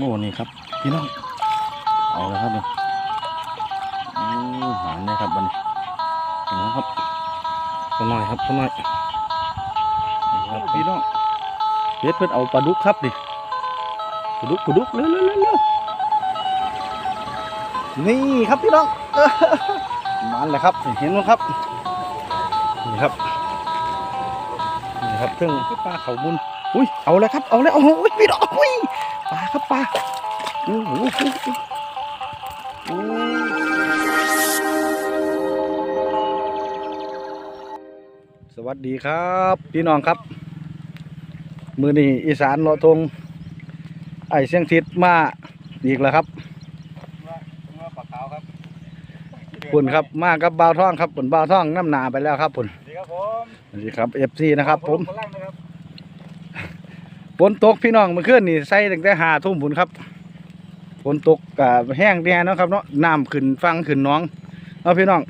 โอ้นี่ครับ พี่น้อง เอาเลยครับนี่โอ้หวานเลยครับบัดนเอาละครับตัวน้อยครับตัวน้อยนี่ครับพี่น้องเบ็ดเพิ่นเอาปลาดุกครับดิปลาดุกปลาดุกเร็วเร็วเร็วเร็วนี่ครับพี่น้องเออมันเลยครับเห็นไหมครับนี่ครับนี่ครับเครื่องปลาเขามุนอุ้ยเอาเลยครับเอาเลยเอาอุ้ยพี่น้องอุ้ย ปลาครับปลาโอ้โหสวัสดีครับ พี่น้องครับ มือนี้อีสานเลาทงไอเสียงทิศมาอีกแล้วครับมาปากขาวครับปุ่นครับมากับบ่าวท่องครับปุ่นบ่าวท่องน้ำหนาไปแล้วครับปุ่นสวัสดีครับผมสวัสดีครับเอฟซีนะครับผม คนล่างนะครับ ฝนตกพี่น้องเมื่อคืนนี่ใส่ตั้งแต่หาทุ่มปุ่นครับฝนตกกับแห้งแน่นะครับเนาะน้ำขึ้นฟังขึ้นน้องเนาพี่น้อง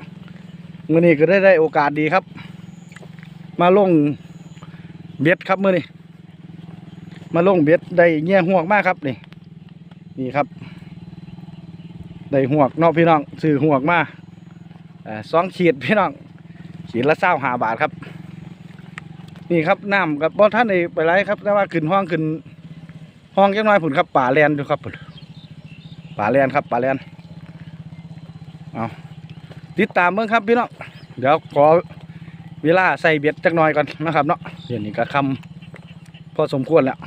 มื่อนี้ก็ได้ได้โอกาสดีครับ มาลงเบ็ดครับมื่อนี้มาลงเบ็ดได้เงี้ยหวกมากครับนี่นี่ครับได้หวกเนาะพี่น้องซื้อหวกมาอ่าสองขีดพี่น้องขีดละเศร้าหาบาทครับ นี่ครับน้ำกับบ่ท่านไอ้ไปไรครับแต่ว่าขึ้นห้องขึ้นห้องจังน้อยผุนครับป่าแลนดูครับผุนป่าแลนครับป่าแลนเอาติดตามเบิ่งครับพี่น้องเดี๋ยวขอเวลาใส่เบ็ดจักหน่อยก่อนนะครับเนาะเดี๋ยวนี้ก็คำพอสมควรแล้ว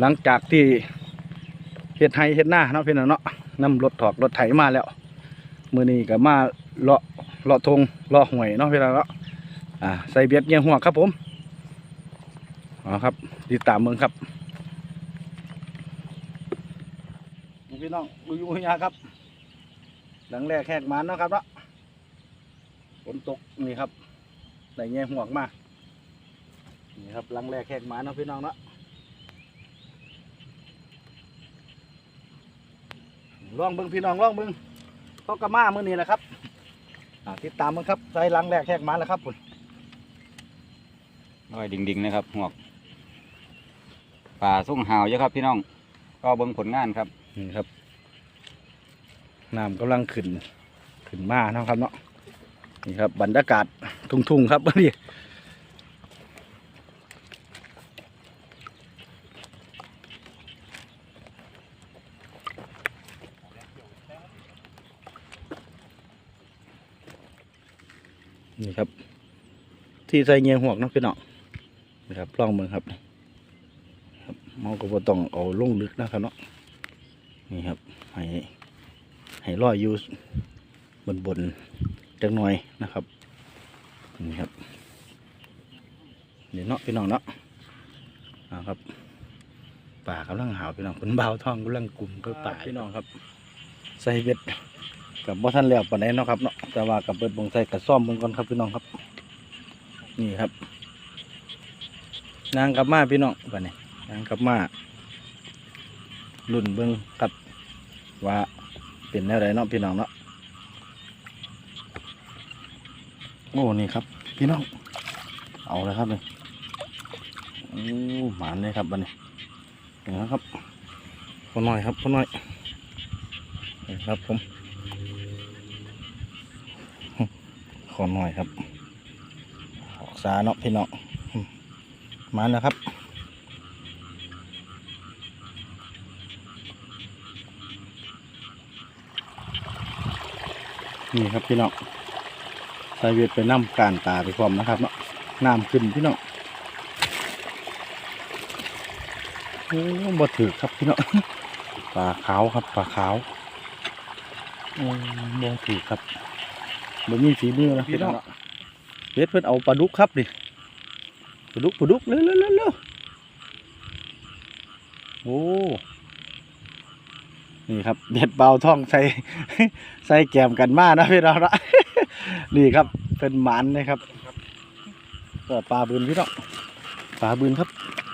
หลังจากที่เฮ็ดไห้เฮ็ดหน้าเนาะพี่น้องเนาะนำรถถอกรถไถมาแล้ว มือนี้ก็มาเลาะเลาะทงเลาะหวยเนาะพี่น้องเนาะ อ่าใส่เบียดเงี้ยหัวครับผมเอาครับติดตามเมืองครับพี่น้องดูยูยาครับ หลังแรกแหกมันเนาะครับเนาะฝนตกนี่ครับได้เงี้ยหัวมานี่ครับหลังแรกแหกมันนะพี่น้องเนาะลองเบิ้งพี่น้องลองเบิ้งเขากระมามือนี้แหละครับติดตามมืองครับใส่หลังแรกแหกมันแล้วครับผม น้อยดิ่งๆนะครับหวกป่าส่งหาวเยอะครับพี่น้อง ก็เบิ่งผลงานครับนี่ครับน้ำกำลังขึ้นขึ้นมาเนาะครับเนาะนี่ครับบรรยากาศทุ่งๆครับนี่นี่ครับ ที่ใส่เงียหวกนะพี่น้อง นี่ครับลองมือครับครับเมาก็บต้องเอาลงลึกนะครับเนาะนี่ครับให้ให้ลอยอยู่บนบนจักหน่อยนะครับนี่ครับนี่เนาะพี่น้องเนาะเอาครับป่ากำลังหาวพี่น้องคนเบาท้องกำลังกลุ่มก็ป่าพี่น้องครับ ใส่เบ็ดกับบ่ท่านแล้วปานใดเนาะครับเนาะแต่ว่ากับเบ็ดบงใส่กับซ่อมเบิ่งก่อนครับพี่น้องครับ นี่ครับ นางกับมาพี่น้องป่านนี้ยังกับมาลุ่นเบิ้งกับว่าเป็นแนวใดเนาะพี่น้องเนาะโอ้นี่ครับ พี่น้อง เอาเลยครับนี่โอ้หมานเลยครับบันนี้นี่นะครับคนหน้อยครับคนหน้อยนะครับผมขอหน่อยครับออกสาเนาะพี่น้อง มาแล้วครับ นี่ครับพี่น้องใส่เวทไปน้ำการตาไปพร้อมนะครับเนาะน้ำขึ้นพี่น้องโอ้บ่ถือครับพี่น้องปลาขาวครับปลาขาวโอ้บ่ถือครับบ่มีฝีมือนะพี่น้องเวทเพิ่นเอาปลาดุกครับดิ ปุกปลาดุกเร็วเร็วเร็วโอ้นี่ครับเด็ดเบาท่องใส่ใส่แกมกันมากนะพี่น้องนะนี่ครับเป็นหมันนะครับเปิดปลาบืนพี่น้องปลาบืนครับ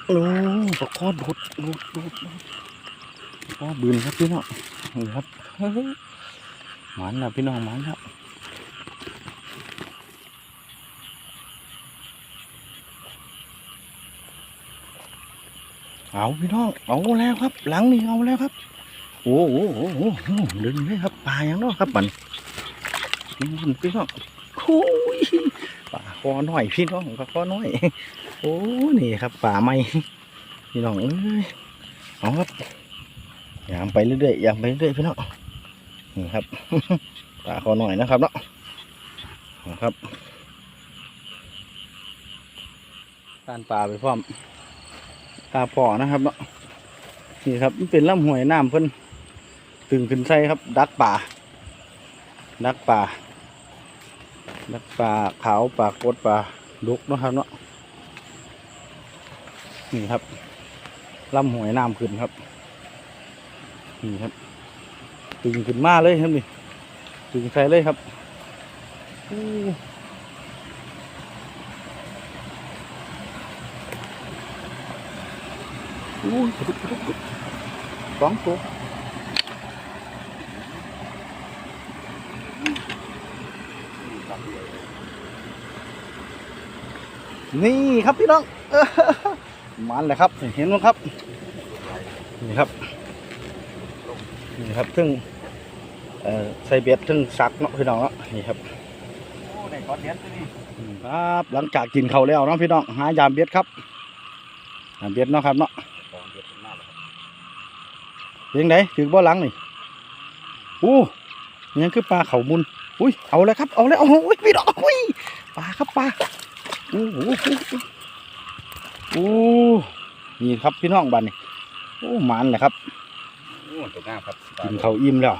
โอ้ปลาคอดดดูดดูดดูดปลาบืนครับพี่น้องนี่ครับหมันนะพี่น้องหมันครับ เอาพี่น้องเอาแล้วครับ หลังนี่เอาแล้วครับ โอ้โหโอ้โหดึงเลยครับปลาอย่างน้อครับมันพี่น้องโอ้ยปลาคอน้อยพี่น้องปลาคอน้อย โอ้นี่ครับป่าไม้พี่น้องเอ้ยเอาครับยามไปเรื่อยๆยามไปเรื่อยๆพี่น้องนี่ครับป่าคอน้อยนะครับเนาะเอาครับการป่าไปพร้อม ตาป่อนะครับเนาะนี่ครับมันเป็นลำห้วยน้ำเพิ่นตึงขึ้นใส่ครับ ดักป่า ดักป่า ดักป่าขาวป่ากดป่าดุกนะครับเนาะนี่ครับลำหวยน้ำขึ้นครับนี่ครับ ตึงขึ้นมาเลยครับนี่ตึงใส่เลยครับ อู้อู้กระดุกกระดุกกระดุกสองตัวนี่ครับพี่น้องมันเลยครับ เห็นไหมครับ นี่ครับ นี่ครับซึ่งใส่เบ็ดซึ่งซักเนาะพี่น้องเนาะนี่ครับครับหลังจากกินเขาแล้วเนาะพี่น้องหายามเบ็ดครับยามเบ็ดเนาะครับเนาะ กองเด็ดมากเลยครับ เพี ยงไดถึงบ่หลังนี่อู้นี่ยังคือปลาเขามุนอุ้ยเอาเลยครับเอาเลยโอ้โหพี่น้องอุ้ยปลาครับปลาโอ้โหโอ้นี่ครับพี่น้องบ้านนี่โอ้หมันเลยครับโอ้ตัวงามครับกินข้าวอิ่มแล้ว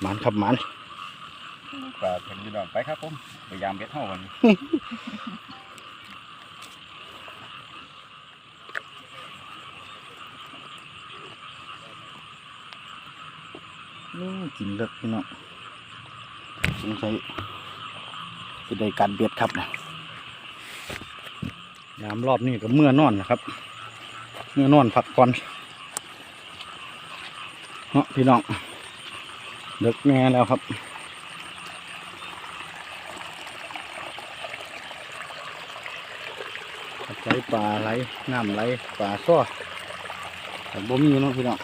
หมันครับหมันปลาเป็นพี่น้องไปครับผมพยายามเบ็ดเท่าวันนี้ โอ้ กินเลิกพี่น้องสงสัยจะได้การเบ็ดครับนะยามรอบนี้ก็เมื่อนอนนะครับ เมื่อนอนพักผ่อนเนาะพี่น้องเลิกแง่แล้วครับไหลปลาไหลน้ำไหลปลาซ้อแต่บ่มีเนาะพี่น้อง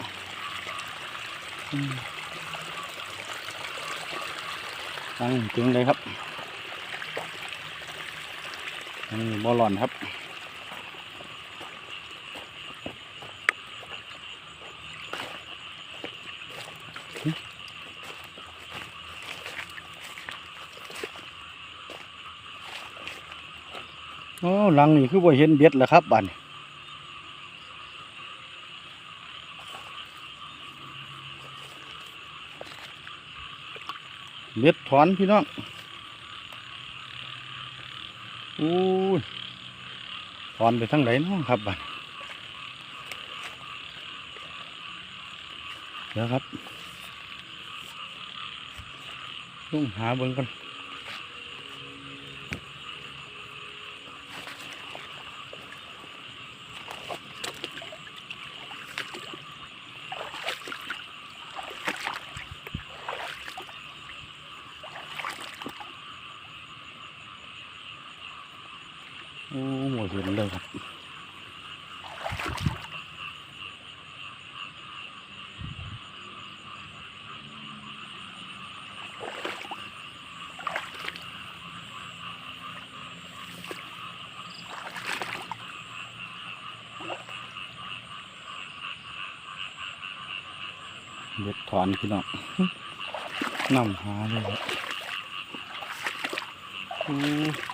ตั้งถึงเลยครับนี่บอลลอนครับโอ้หลังนี่คือบ่เห็นเบ็ดแล้วครับบัดน เบ็ดถอนพี่น้องอู้ยถอนไปทางไหนน้องครับบัดเดี๋ยวครับต้องหาเบิ่งกัน โอ้หมดเห็ นเลยครับเด็ดถอนพี่น้องนำหาเลยครับ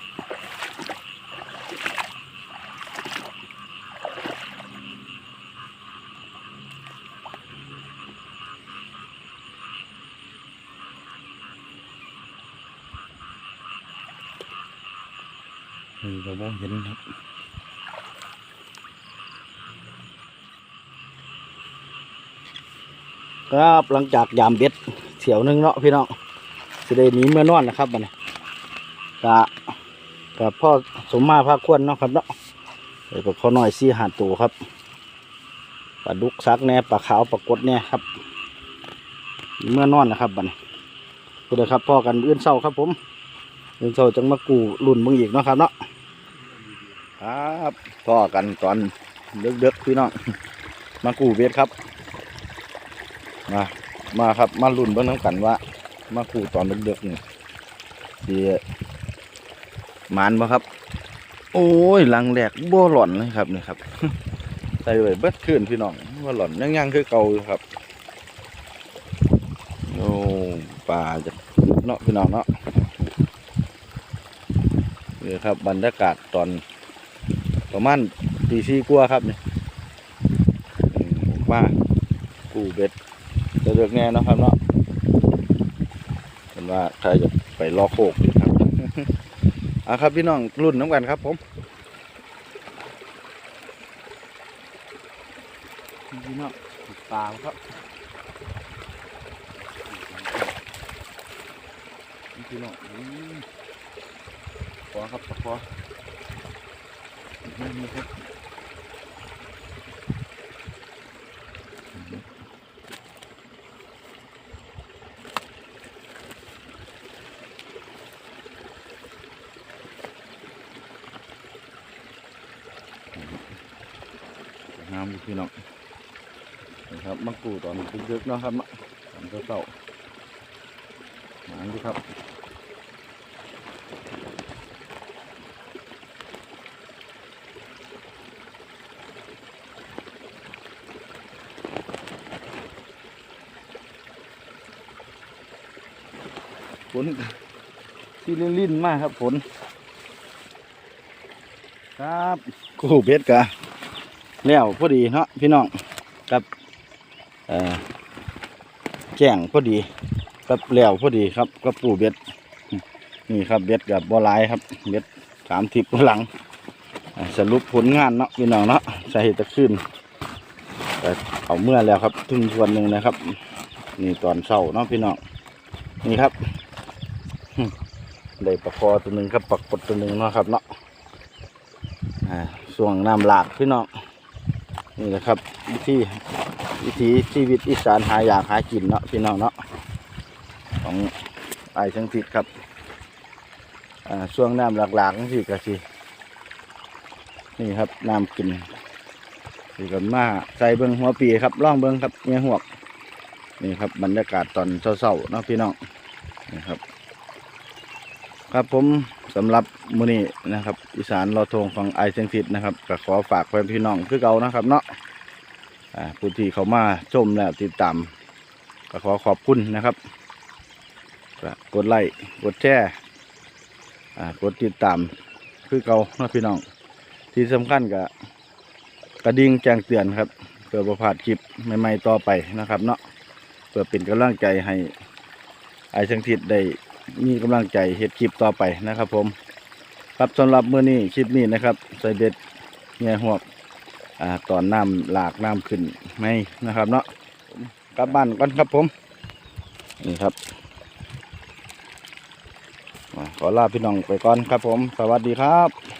นี่เราบ่เห็นครับครับหลังจากยามเบ็ดเถียวหนึงเนาะพี่น้องสิได้หนีเมื่อนอนนะครับบัดนี้กะกะพ่อสมมาภาคควรเนาะครับเนาะเดี๋ยวก็ขอหน่อยซี่หาตัวครับปลาดุกซักแน่ปลาขาวปลากดแน่ครับ เมื่อนอนนะครับบัดนี้ก็เลยครับพ่อกันเอื่นเศร้าครับผมเอื่นเศร้าจังมากูรุ่นมึงอีกเนาะครับเนาะ ครับพ่อกันตอนเด็กๆพี่น้องมากูเวทครับ มามาครับมาลุ้นเบิ่งน้ำกันว่า มากูตอนเด็กๆนี่สิหมานบ่ครับ โอ้ยหลังแหลกบ่หล่อนเลยครับนี่ครับใส่ไว้เบิดคืนพี่น้องบ่หล่อนยังยังคือเก่าอยู่ครับโอ้ป่าจะเนาะพี่น้องเนาะนี่ครับบรรยากาศตอน ประมาณตีสี่กว่าครับนี่อืมว่ากูเบ็ดจะเลือกแน่เนาะครับเนาะเป็นว่าใครจะไปรอโคกอยู่ครับอะครับพี่น้องรุ่นน้ำกันครับผมพี่น้องปลาครับนี่พี่น้องอืมขอครับขอ นี่ครับงามพี่น้องนะครับมะกรูดตอนดึกๆเนาะครับเนาะตอนเช้าหมานดูครับ นที่ลิ่นลิ่นมากครับฝนครับกูเบ็ดกะแล้วพอดีเนาะพี่น้องกับเอ่อแจ้งพอดีกับแล้วพอดีครับกับปูเบ็ดนี่ครับเบ็ดกับบัวลายครับเบ็ดสามทิพหลัง สรุปผลงานเนาะพี่น้องเนาะสาเหตุตะขึ้นแต่เอาเมื่อแล้วครับ ถึงส่วนหนึ่งนะครับ นี่ตอนเช้าเนาะพี่น้องนี่ครับ ได้ปลาคอตัวหนึ่งครับปลากดตัวหนึ่งเนาะครับเนาะอ่าส่วงน้ำหลากพี่น้องนี่แหละครับวิธีวิถีชีวิตอีสานหาอยากหากินเนาะพี่น้องเนาะของไอ้ทั้งทิศครับอ่าช่วงน้ำหลากๆทั้งทิศก็สินี่ครับน้ำกินสีกันมาใส่เบิ้งหัวปีครับล่องเบิ้งครับเมียหวกนี่ครับบรรยากาศตอนเศร้าๆเนาะพี่น้องนี่ครับ ครับผมสำหรับมื้อนี้นะครับ อีสานรอทงของไอเซนฟิตนะครับก็ขอฝากแฟนพี่น้องคือเก่านะครับเนาะผู้ที่เขามาชมแล้วติดตามก็ขอขอบคุณนะครับกดไลค์กดแชร์กดติดตามคือเก่านะพี่น้อง ที่สำคัญก็กระดิ่งแจ้งเตือนครับเพื่อประพาดคลิปใหม่ๆต่อไปนะครับ เนาะเพื่อเป็นกำลังใจให้ไอเซนฟิตได้ มีกำลังใจเห็ดคลิปต่อไปนะครับ ผม ครับสำหรับเมื่อนี้คลิปนี้นะครับใส่เบ็ดเง่หวกอ่าตอนน้ำหลากน้ำขึ้นไม่นะครับ เนาะกลับบ้านก่อนครับผมนี่ครับขอลาพี่น้องไปก่อนครับผม สวัสดีครับ